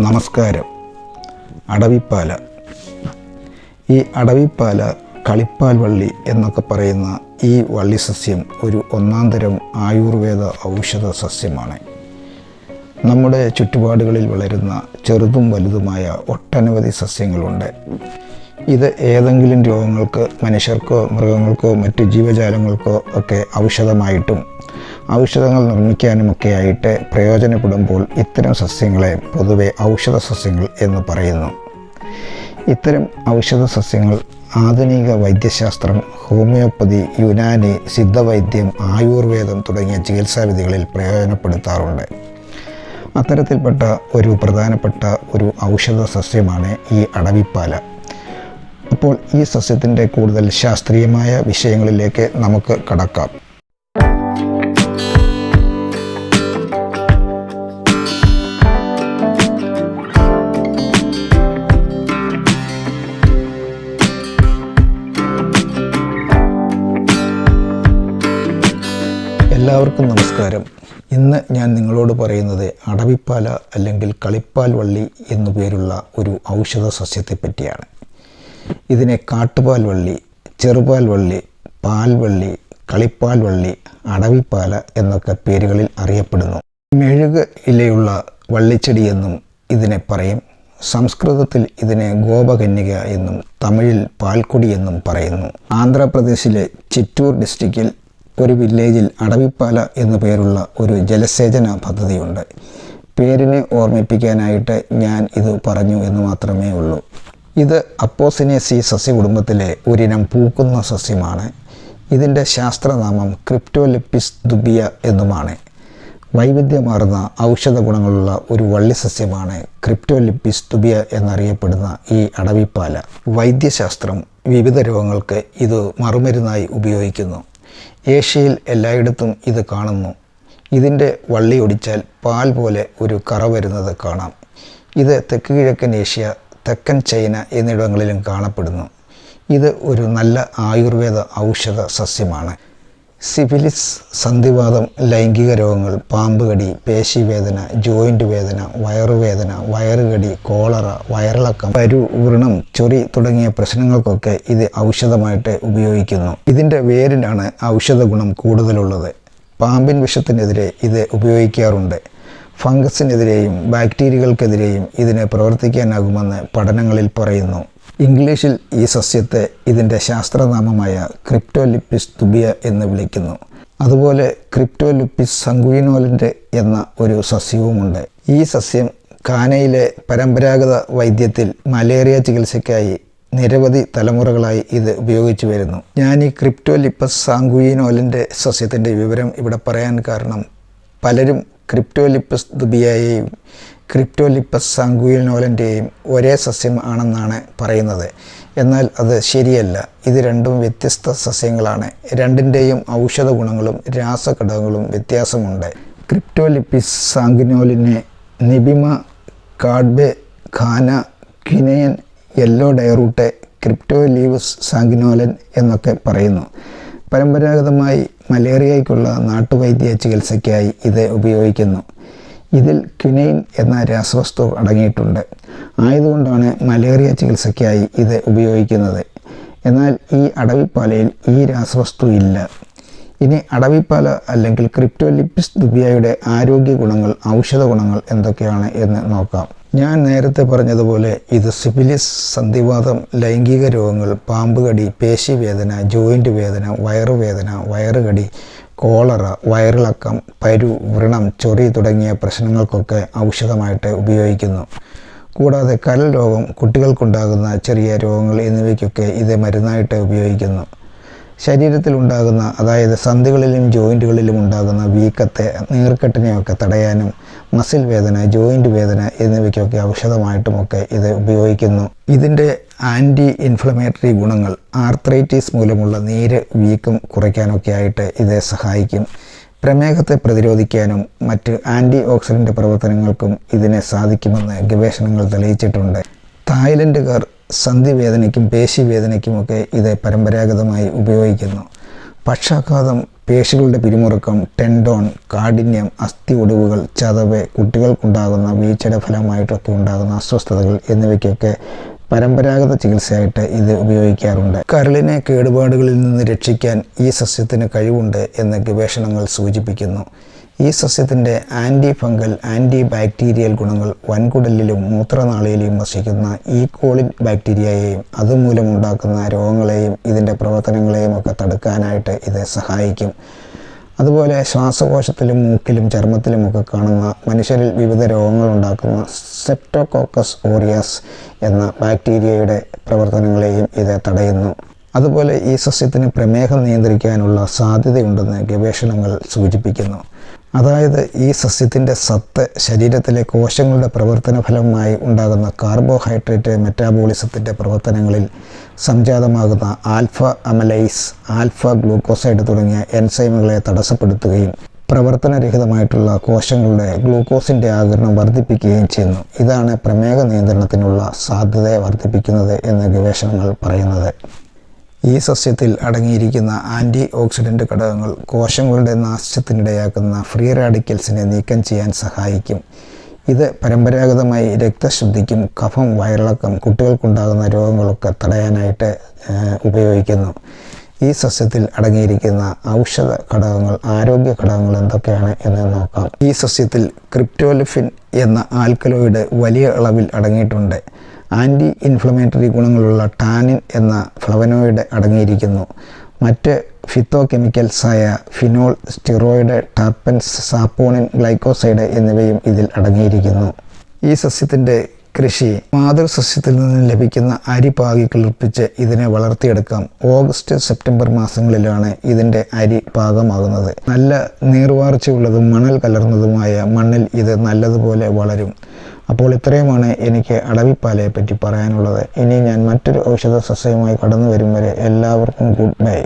നമസ്കാരം. അടവിപ്പാല. ഈ അടവിപ്പാല കളിപ്പാൽ വള്ളി എന്നൊക്കെ പറയുന്ന ഈ വള്ളി സസ്യം ഒരു ഒന്നാം തരം ആയുർവേദ ഔഷധ സസ്യമാണ്. നമ്മുടെ ചുറ്റുപാടുകളിൽ വളരുന്ന ചെറുതും വലുതുമായ ഒട്ടനവധി സസ്യങ്ങളുണ്ട്. ഇത് ഏതെങ്കിലും രോഗങ്ങൾക്ക് മനുഷ്യർക്കോ മൃഗങ്ങൾക്കോ മറ്റു ജീവജാലങ്ങൾക്കോ ഒക്കെ ഔഷധമായിട്ടും ഔഷധങ്ങൾ നിർമ്മിക്കാനുമൊക്കെയായിട്ട് പ്രയോജനപ്പെടുമ്പോൾ ഇത്തരം സസ്യങ്ങളെ പൊതുവെ ഔഷധ സസ്യങ്ങൾ എന്ന് പറയുന്നു. ഇത്തരം ഔഷധ സസ്യങ്ങൾ ആധുനിക വൈദ്യശാസ്ത്രം ഹോമിയോപ്പതി യുനാനി സിദ്ധവൈദ്യം ആയുർവേദം തുടങ്ങിയ ചികിത്സാവിധികളിൽ പ്രയോജനപ്പെടുത്താറുണ്ട്. അത്തരത്തിൽപ്പെട്ട ഒരു പ്രധാനപ്പെട്ട ഒരു ഔഷധ സസ്യമാണ് ഈ അടവിപ്പാല. അപ്പോൾ ഈ സസ്യത്തിന്റെ കൂടുതൽ ശാസ്ത്രീയമായ വിഷയങ്ങളിലേക്ക് നമുക്ക് കടക്കാം. എല്ലാവർക്കും നമസ്കാരം. ഇന്ന് ഞാൻ നിങ്ങളോട് പറയുന്നത് അടവിപ്പാല അല്ലെങ്കിൽ കളിപ്പാൽ വള്ളി എന്നു പേരുള്ള ഒരു ഔഷധ സസ്യത്തെ പറ്റിയാണ്. ഇതിനെ കാട്ടുപാൽ വള്ളി ചെറുപാൽ വള്ളി പാൽവള്ളി കളിപ്പാൽ വള്ളി അടവിപ്പാല എന്നൊക്കെ പേരുകളിൽ അറിയപ്പെടുന്നു. മെഴുക് ഇലയുള്ള വള്ളിച്ചെടി എന്നും ഇതിനെ പറയും. സംസ്കൃതത്തിൽ ഇതിനെ ഗോപകന്യക എന്നും തമിഴിൽ പാൽക്കൊടി എന്നും പറയുന്നു. ആന്ധ്രാപ്രദേശിലെ ചിറ്റൂർ ഡിസ്ട്രിക്റ്റിൽ ഒരു വില്ലേജിൽ അടവിപ്പാല എന്നു പേരുള്ള ഒരു ജലസേചന പദ്ധതിയുണ്ട്. പേരിനെ ഓർമ്മിപ്പിക്കാനായിട്ട് ഞാൻ ഇത് പറഞ്ഞു എന്ന് മാത്രമേ ഉള്ളൂ. ഇത് അപ്പോസിനേസി സസ്യകുടുംബത്തിലെ ഒരിനം പൂക്കുന്ന സസ്യമാണ്. ഇതിന്റെ ശാസ്ത്രനാമം ക്രിപ്റ്റോലിപ്പിസ് ദുബിയ എന്നുമാണ്. വൈവിധ്യമാർന്ന ഔഷധ ഗുണങ്ങളുള്ള ഒരു വള്ളി സസ്യമാണ് ക്രിപ്റ്റോലിപ്പിസ് തുബിയ എന്നറിയപ്പെടുന്ന ഈ അടവിപ്പാല. വൈദ്യശാസ്ത്രം വിവിധ രോഗങ്ങൾക്ക് ഇത് മറുമരുന്നായി ഉപയോഗിക്കുന്നു. ഏഷ്യയിൽ എല്ലായിടത്തും ഇത് കാണുന്നു. ഇതിന്റെ വള്ളി ഒടിച്ചാൽ പാൽ പോലെ ഒരു കറ വരുന്നത് കാണാം. ഇത് തെക്ക് കിഴക്കൻ ഏഷ്യ തെക്കൻ ചൈന എന്നിവിടങ്ങളിലും കാണപ്പെടുന്നു. ഇത് ഒരു നല്ല ആയുർവേദ ഔഷധ സസ്യമാണ്. സിഫിലിസ് സന്ധിവാതം ലൈംഗിക രോഗങ്ങൾ പാമ്പുകടി പേശിവേദന ജോയിന്റ് വേദന വയറുവേദന വയറുകടി കോളറ വയറിളക്കം പരു വ്രണം ചൊറി തുടങ്ങിയ പ്രശ്നങ്ങൾക്കൊക്കെ ഇത് ഔഷധമായിട്ട് ഉപയോഗിക്കുന്നു. ഇതിന്റെ വേരിലാണ് ഔഷധ ഗുണം കൂടുതലുള്ളത്. പാമ്പിൻ വിഷത്തിനെതിരെ ഇത് ഉപയോഗിക്കാറുണ്ട്. ഫംഗസിനെതിരെയും ബാക്ടീരിയകൾക്കെതിരെയും ഇതിന് പ്രവർത്തിക്കാനാകുമെന്ന് പഠനങ്ങളിൽ പറയുന്നു. ഇംഗ്ലീഷിൽ ഈ സസ്യത്തെ ഇതിന്റെ ശാസ്ത്രനാമമായ ക്രിപ്റ്റോലിപ്പിസ് തുബിയ എന്ന് വിളിക്കുന്നു. അതുപോലെ ക്രിപ്റ്റോലിപ്പിസ് സങ്കുയിനോലിന്റെ എന്ന ഒരു സസ്യവുമുണ്ട്. ഈ സസ്യം കാനയിലെ പരമ്പരാഗത വൈദ്യത്തിൽ മലേറിയ ചികിത്സയ്ക്കായി നിരവധി തലമുറകളായി ഇത് ഉപയോഗിച്ചു വരുന്നു. ഞാൻ ഈ ക്രിപ്റ്റോലിപ്പസ് സാങ്കുയിനോലിന്റെ സസ്യത്തിന്റെ വിവരം ഇവിടെ പറയാൻ കാരണം പലരും ക്രിപ്റ്റോലിപ്പസ് ദുബിയയെയും ക്രിപ്റ്റോലിപ്പസ് സാങ്കുയിനോലന്റെയും ഒരേ സസ്യം ആണെന്നാണ് പറയുന്നത്. എന്നാൽ അത് ശരിയല്ല. ഇത് രണ്ടും വ്യത്യസ്ത സസ്യങ്ങളാണ്. രണ്ടിന്റെയും ഔഷധ ഗുണങ്ങളും രാസഘടകങ്ങളും വ്യത്യാസമുണ്ട്. ക്രിപ്റ്റോലിപ്പിസ് സാങ്കുനോലിനെ നിബിമ കാഡ്ബെ ഖാന ക്വിനയൻ യെല്ലോ ഡയറൂട്ടെ ക്രിപ്റ്റോലീവസ് സാങ്കിനോലൻ എന്നൊക്കെ പറയുന്നു. പരമ്പരാഗതമായി മലേറിയയ്ക്കുള്ള നാട്ടുവൈദ്യ ചികിത്സയ്ക്കായി ഇത് ഉപയോഗിക്കുന്നു. ഇതിൽ ക്വിനൈൻ എന്ന രാസവസ്തു അടങ്ങിയിട്ടുണ്ട്. ആയതുകൊണ്ടാണ് മലേറിയ ചികിത്സയ്ക്കായി ഇത് ഉപയോഗിക്കുന്നത്. എന്നാൽ ഈ അടവിപ്പാലയിൽ ഈ രാസവസ്തു ഇല്ല. ഇനി അടവിപ്പാല അല്ലെങ്കിൽ ക്രിപ്റ്റോലിപ്പിസ് ദുബിയയുടെ ആരോഗ്യ ഗുണങ്ങൾ ഔഷധ ഗുണങ്ങൾ എന്തൊക്കെയാണ് എന്ന് നോക്കാം. ഞാൻ നേരത്തെ പറഞ്ഞതുപോലെ ഇത് സിഫിലിസ് സന്ധിവാതം ലൈംഗിക രോഗങ്ങൾ പാമ്പുകടി പേശിവേദന ജോയിന്റ് വേദന വയറുവേദന വയറുകടി കോളറ വയറിളക്കം പരു വ്രണം ചൊറി തുടങ്ങിയ പ്രശ്നങ്ങൾക്കൊക്കെ ഔഷധമായിട്ട് ഉപയോഗിക്കുന്നു. കൂടാതെ കരൾ രോഗം കുട്ടികൾക്കുണ്ടാകുന്ന ചെറിയ രോഗങ്ങൾ എന്നിവയ്ക്കൊക്കെ ഇത് മരുന്നായിട്ട് ഉപയോഗിക്കുന്നു. ശരീരത്തിലുണ്ടാകുന്ന അതായത് സന്ധികളിലും ജോയിന്റുകളിലും ഉണ്ടാകുന്ന വീക്കത്തെ നീർക്കെട്ടിനെയൊക്കെ തടയാനും മസിൽ വേദന ജോയിന്റ് വേദന എന്നിവയ്ക്കൊക്കെ ഔഷധമായിട്ടുമൊക്കെ ഇത് ഉപയോഗിക്കുന്നു. ഇതിന്റെ ആന്റി ഇൻഫ്ലമേറ്ററി ഗുണങ്ങൾ ആർത്രൈറ്റിസ് മൂലമുള്ള നീര് വീക്കം കുറയ്ക്കാനൊക്കെ ആയിട്ട് ഇത് സഹായിക്കും. പ്രമേഹത്തെ പ്രതിരോധിക്കാനും മറ്റ് ആന്റി ഓക്സിഡന്റ് പ്രവർത്തനങ്ങൾക്കും ഇതിനെ സാധിക്കുമെന്ന് ഗവേഷണങ്ങൾ തെളിയിച്ചിട്ടുണ്ട്. തായ്ലൻഡുകാർ സന്ധിവേദനയ്ക്കും പേശിവേദനയ്ക്കുമൊക്കെ ഇത് പരമ്പരാഗതമായി ഉപയോഗിക്കുന്നു. പക്ഷാഘാതം പേശികളുടെ പിരിമുറുക്കം ടെൻഡോൺ കാഠിന്യം അസ്ഥി ഒടിവുകൾ ചതവ് കുട്ടികൾക്കുണ്ടാകുന്ന വീഴ്ചയുടെ ഫലമായിട്ടൊക്കെ ഉണ്ടാകുന്ന അസ്വസ്ഥതകൾ എന്നിവയ്ക്കൊക്കെ പരമ്പരാഗത ചികിത്സയായിട്ട് ഇത് ഉപയോഗിക്കാറുണ്ട്. കരളിനെ കേടുപാടുകളിൽ നിന്ന് രക്ഷിക്കാൻ ഈ സസ്യത്തിന് കഴിവുണ്ട് എന്ന് ഗവേഷണങ്ങൾ സൂചിപ്പിക്കുന്നു. ഈ സസ്യത്തിന്റെ ആന്റി ഫംഗൽ ആന്റി ബാക്ടീരിയൽ ഗുണങ്ങൾ വൻകുടലിലും മൂത്രനാളിയിലും വസിക്കുന്ന ഈ കോളിൻ ബാക്ടീരിയയെയും അതുമൂലമുണ്ടാക്കുന്ന രോഗങ്ങളെയും ഇതിന്റെ പ്രവർത്തനങ്ങളെയും ഒക്കെ തടുക്കാനായിട്ട് ഇത് സഹായിക്കും. അതുപോലെ ശ്വാസകോശത്തിലും മൂക്കിലും ചർമ്മത്തിലുമൊക്കെ കാണുന്ന മനുഷ്യരിൽ വിവിധ രോഗങ്ങൾ ഉണ്ടാക്കുന്ന സെപ്റ്റോകോക്കസ് ഓറിയസ് എന്ന ബാക്ടീരിയയുടെ പ്രവർത്തനങ്ങളെയും ഇത് തടയുന്നു. അതുപോലെ ഈ സസ്യത്തിന് പ്രമേഹം നിയന്ത്രിക്കാനുള്ള സാധ്യതയുണ്ടെന്ന് ഗവേഷണങ്ങൾ സൂചിപ്പിക്കുന്നു. അതായത് ഈ സസ്യത്തിന്റെ സത്ത് ശരീരത്തിലെ കോശങ്ങളുടെ പ്രവർത്തന ഫലമായി ഉണ്ടാകുന്ന കാർബോഹൈഡ്രേറ്റ് മെറ്റാബോളിസത്തിന്റെ പ്രവർത്തനങ്ങളിൽ സംജാതമാകുന്ന ആൽഫ അമലൈസ് ആൽഫ ഗ്ലൂക്കോസൈഡ് തുടങ്ങിയ എൻസൈമുകളെ തടസ്സപ്പെടുത്തുകയും പ്രവർത്തനരഹിതമായിട്ടുള്ള കോശങ്ങളുടെ ഗ്ലൂക്കോസിന്റെ ആകരണം വർദ്ധിപ്പിക്കുകയും ചെയ്യുന്നു. ഇതാണ് പ്രമേഹ നിയന്ത്രണത്തിനുള്ള സാധ്യതയെ വർദ്ധിപ്പിക്കുന്നത് എന്ന് ഗവേഷണങ്ങൾ പറയുന്നത്. ഈ സസ്യത്തിൽ അടങ്ങിയിരിക്കുന്ന ആന്റി ഓക്സിഡന്റ് ഘടകങ്ങൾ കോശങ്ങളുടെ നാശത്തിനിടയാക്കുന്ന ഫ്രീ റാഡിക്കൽസിനെ നീക്കം ചെയ്യാൻ സഹായിക്കും. ഇത് പരമ്പരാഗതമായി രക്തശുദ്ധിക്കും കഫം വയറിളക്കം കുട്ടികൾക്കുണ്ടാകുന്ന രോഗങ്ങളൊക്കെ തടയാനായിട്ട് ഉപയോഗിക്കുന്നു. ഈ സസ്യത്തിൽ അടങ്ങിയിരിക്കുന്ന ഔഷധ ഘടകങ്ങൾ ആരോഗ്യ ഘടകങ്ങൾ എന്തൊക്കെയാണ് എന്ന് നോക്കാം. ഈ സസ്യത്തിൽ ക്രിപ്റ്റോലിഫിൻ എന്ന ആൽക്കലോയിഡ് വലിയ അളവിൽ അടങ്ങിയിട്ടുണ്ട്. ആന്റി ഇൻഫ്ലമേറ്ററി ഗുണങ്ങളുള്ള ടാനിൻ എന്ന ഫ്ലവനോയിഡ് അടങ്ങിയിരിക്കുന്നു. മറ്റ് ഫിത്തോ കെമിക്കൽസായ phenol steroid terpenes saponin glycoside എന്നിവയും ഇതിൽ അടങ്ങിയിരിക്കുന്നു. ഈ സസ്യത്തിന്റെ കൃഷി മാതൃസസ്യത്തിൽ നിന്ന് ലഭിക്കുന്ന അരി പാകി കിളിർപ്പിച്ച് ഇതിനെ വളർത്തിയെടുക്കാം. ഓഗസ്റ്റ് സെപ്റ്റംബർ മാസങ്ങളിലാണ് ഇതിന്റെ അരി പാകമാകുന്നത്. നല്ല നീർവാർച്ചയുള്ളതും മണൽ കലർന്നതുമായ മണ്ണിൽ ഇത് നല്ലതുപോലെ വളരും. അപ്പോൾ ഇത്രയുമാണ് എനിക്ക് അടവിപ്പാലയെ പറ്റി പറയാനുള്ളത്. ഇനി ഞാൻ മറ്റൊരു ഔഷധ സസ്യവുമായി കടന്നു വരും വരെ എല്ലാവർക്കും ഗുഡ് ബൈ